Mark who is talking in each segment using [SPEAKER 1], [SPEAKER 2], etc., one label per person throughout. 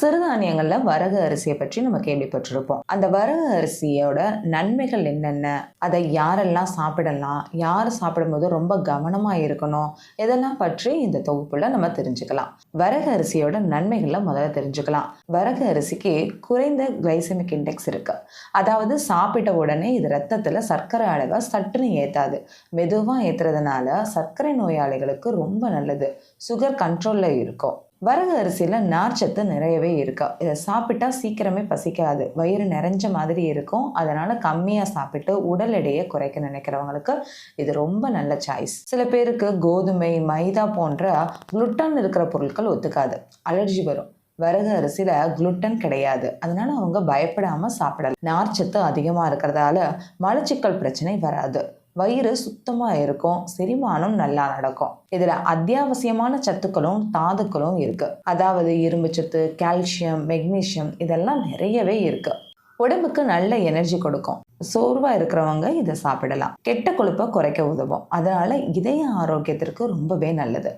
[SPEAKER 1] சிறுதானியங்களில் வரகு அரிசியை பற்றி நம்ம கேள்விப்பட்டிருப்போம். அந்த வரகு அரிசியோட நன்மைகள் என்னென்ன? அதை யாரெல்லாம் சாப்பிடலாம்? யார் சாப்பிடும்போது ரொம்ப கவனமாக இருக்கணும்? இதெல்லாம் பற்றி இந்த தொகுப்புல நம்ம தெரிஞ்சுக்கலாம். வரகு அரிசியோட நன்மைகளை முதல்ல தெரிஞ்சுக்கலாம். வரகு அரிசிக்கு குறைந்த கிளைசமிக் இண்டெக்ஸ் இருக்கு. அதாவது சாப்பிட்ட உடனே இது ரத்தத்தில் சர்க்கரை அளவை சட்டுன்னு ஏற்றாது மெதுவாக ஏற்றுறதுனால சர்க்கரை நோயாளிகளுக்கு ரொம்ப நல்லது. சுகர் கண்ட்ரோலில் இருக்கும். வரகு அரிசியில் நார்ச்சத்து நிறையவே இருக்கா. இதை சாப்பிட்டா சீக்கிரமே பசிக்காது. வயிறு நிறைஞ்ச மாதிரி இருக்கும். அதனால கம்மியாக சாப்பிட்டு உடல் எடையை குறைக்க நினைக்கிறவங்களுக்கு இது ரொம்ப நல்ல சாய்ஸ் சில பேருக்கு கோதுமை மைதா போன்ற குளுட்டன் இருக்கிற பொருட்கள் ஒத்துக்காது. அலர்ஜி வரும். வரகு அரிசியில் குளுட்டன் கிடையாது. அதனால அவங்க பயப்படாமல் சாப்பிடலாம். நார்ச்சத்து அதிகமாக இருக்கிறதால மலச்சிக்கல் பிரச்சனை வராது. வயிறு சுத்தமாக இருக்கும் செரிமானம் நல்லா நடக்கும். இதில் அத்தியாவசியமான சத்துக்களும் தாதுக்களும் இருக்குது அதாவது இரும்பு சத்து கால்சியம் மெக்னீசியம் இதெல்லாம் நிறையவே இருக்குது உடம்புக்கு நல்ல எனர்ஜி கொடுக்கும். சோர்வாக இருக்கிறவங்க இதை சாப்பிடலாம். கெட்ட கொழுப்பை குறைக்க உதவும். அதனால இதய ஆரோக்கியத்திற்கு ரொம்பவே நல்லது.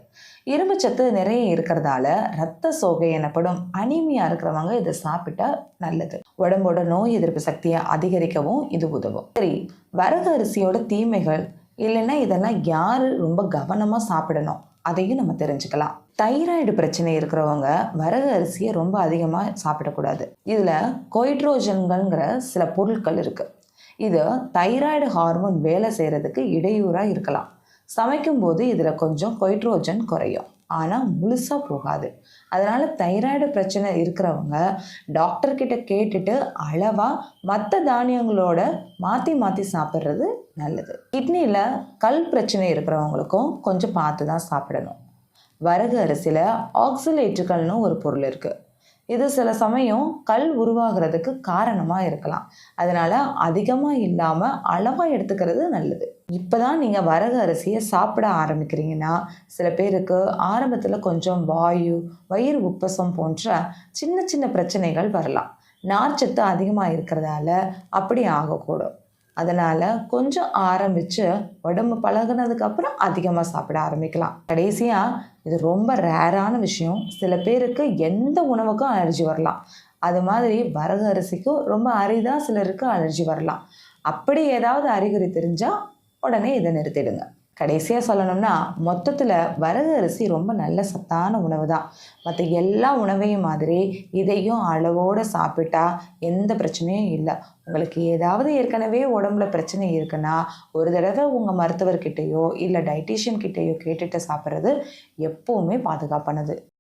[SPEAKER 1] இரும்புச்சத்து நிறைய இருக்கிறதால ரத்த சோகை எனப்படும் அனிமியா இருக்கிறவங்க இதை சாப்பிட்டா நல்லது. உடம்போட நோய் எதிர்ப்பு சக்தியை அதிகரிக்கவும் இது உதவும். சரி வரகு அரிசியோட தீமைகள் இல்லைன்னா இதெல்லாம் யாரு ரொம்ப கவனமாக சாப்பிடணும்? அதையும் நம்ம தெரிஞ்சுக்கலாம். தைராய்டு பிரச்சனை இருக்கிறவங்க வரகு அரிசியை ரொம்ப அதிகமாக சாப்பிடக்கூடாது. இதில் கொய்ட்ரோஜன்கள்ங்கிற சில பொருட்கள் இருக்குது இது தைராய்டு ஹார்மோன் வேலை செய்கிறதுக்கு இடையூறாக இருக்கலாம். சமைக்கும்போது இதில் கொஞ்சம் கொய்ட்ரோஜன் குறையும். ஆனால் முழுசாக போகாது. அதனால் தைராய்டு பிரச்சனை இருக்கிறவங்க டாக்டர்கிட்ட கேட்டுட்டு அளவாக மற்ற தானியங்களோட மாற்றி மாற்றி சாப்பிட்றது நல்லது. கிட்னியில் கல் பிரச்சனை இருக்கிறவங்களுக்கும் கொஞ்சம் பார்த்து தான் சாப்பிடணும். வரகு அரிசியில் ஆக்சிலேட்டுகள்னு ஒரு பொருள் இருக்குது இது சில சமயம் கல் உருவாகிறதுக்கு காரணமாக இருக்கலாம். அதனால் அதிகமாக இல்லாமல் அளவாக எடுத்துக்கிறது நல்லது. இப்போ தான் நீங்கள் வரகு அரிசியை சாப்பிட ஆரம்பிக்கிறீங்கன்னா சில பேருக்கு ஆரம்பத்தில் கொஞ்சம் வாயு வயிறு உப்பசம் போன்ற சின்ன சின்ன பிரச்சனைகள் வரலாம். நார்ச்சத்து அதிகமாக இருக்கிறதால அப்படி ஆகக்கூடும். அதனால் கொஞ்சம் ஆரம்பித்து உடம்பு பழகினதுக்கப்புறம் அதிகமாக சாப்பிட ஆரம்பிக்கலாம். கடைசியாக இது ரொம்ப ரேரான விஷயம். சில பேருக்கு எந்த உணவுக்கும் அலர்ஜி வரலாம். அது மாதிரி வரகு அரிசிக்கும் ரொம்ப அரிதாக சிலருக்கு அலர்ஜி வரலாம். அப்படி ஏதாவது அறிகுறி தெரிஞ்சால் உடனே இதை நிறுத்திடுங்க. கடைசியாக சொல்லணும்னா மொத்தத்தில் வரகு அரிசி ரொம்ப நல்ல சத்தான உணவு தான் மற்ற எல்லா உணவையும் மாதிரி இதையும் அளவோடு சாப்பிட்டா எந்த பிரச்சனையும் இல்லை. உங்களுக்கு ஏதாவது ஏற்கனவே உடம்புல பிரச்சனை இருக்குன்னா ஒரு தடவை உங்கள் மருத்துவர்கிட்டேயோ இல்லை டைட்டிஷியன் கிட்டேயோ கேட்டுட்டு சாப்பிட்றது எப்போவுமே பாதுகாப்பானது.